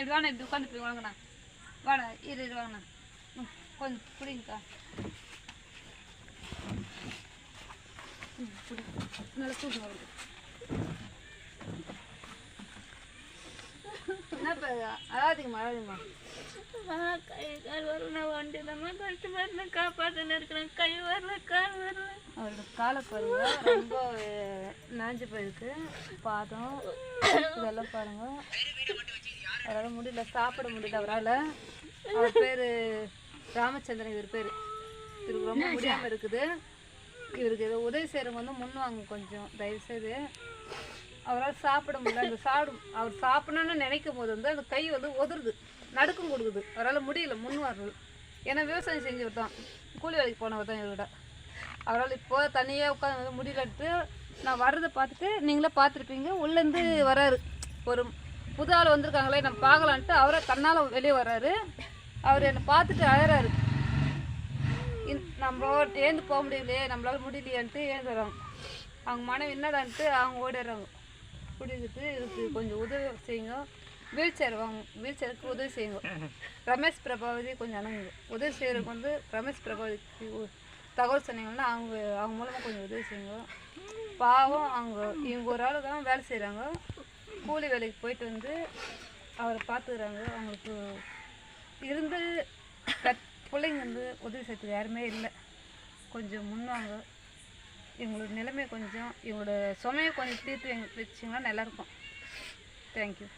அண்ணா இப்படி வாங்க இப்படி உட்காந்து வாங்கண்ணா. வாடா இரு இரு வாங்கண்ணா. கொஞ்சம் பிடிங்கக்கா நல்லா தூக்கம் வருது அழாதீங்கம்மா அழாதீங்கம்மா. கை கால் வரல வண்டி தான் கஷ்டப்பட்டு காப்பாற்றின்னு இருக்கிறேன். கை வரல கால் வரல. அவரோட காலை பாருங்க ரொம்ப அஹ், நனைஞ்சு போயிருக்கு. பாதம் இதெல்லாம் பாருங்க. அவரால் முடியல சாப்பிட முடியல அவரால். அவர் பேர் ராமச்சந்திரன் இவர் பேர். இவருக்கு ரொம்ப முடியாமல் இருக்குது. இவருக்கு ஏதோ உதவி செய்கிறவங்க வந்து முன் வாங்க கொஞ்சம் தயவுசெய்து அவரால் சாப்பிட முடியல. அந்த சாப்பிடும் அவர் சாப்பிடணும்னு நினைக்கும் போது வந்து அந்த கை வந்து உதறுது. நடுக்கம் கொடுக்குது. அவரால் முடியல முன் வர்றது ஏன்னா விவசாயம் செஞ்சவர் தான். கூலி வேலைக்கு போனவர் தான் இவரோட அவரால் இப்போ தனியாக உட்காந்து முடியலன்ட்டு நான் வர்றதை பார்த்துட்டு நீங்களே பார்த்துருப்பீங்க. உள்ளேருந்து வராரு. ஒரு புது ஆள் வந்திருக்காங்களே நம்ம பார்க்கலான்ட்டு அவரை கண்ணால் வெளியே வர்றாரு அவர் என்னை பார்த்துட்டு அழறாரு. இன்- நம்ம ஏந்து போக முடியலையே நம்மளால முடியலையான்ட்டு ஏந்து வராங்க அவங்க மனைவி என்னடான்ட்டு அவங்க ஓடிடுறாங்க. குடிக்கிட்டு இதுக்கு கொஞ்சம் உதவி செய்யுங்க. வீல் சேர் வாங்க வீல் சேருக்கு உதவி செய்யுங்க. ரமேஷ் பிரபாவதி கொஞ்சம் அணுகுங்க உதவி செய்கிறதுக்கு வந்து ரமேஷ் பிரபாவதிக்கு தகவல் சொன்னீங்கன்னா அவங்க அவங்க மூலமாக கொஞ்சம் உதவி செய்யுங்க. பாவம் அவங்க இவங்க ஒரு ஆள் தான் வேலை செய்கிறாங்க கூலி வேலைக்கு போயிட்டு வந்து அவரை பார்த்துக்கிறாங்க அவங்களுக்கு இருந்து பிள்ளைங்க வந்து உதவி செய்யறதுக்கு யாருமே இல்லை. கொஞ்சம் முன்வாங்க. இவங்களோட நிலைமை கொஞ்சம் இவங்களோட சுமையை கொஞ்சம் தீர்த்து எங்க- வச்சிங்கன்னா நல்லாயிருக்கும் தேங்க்யூ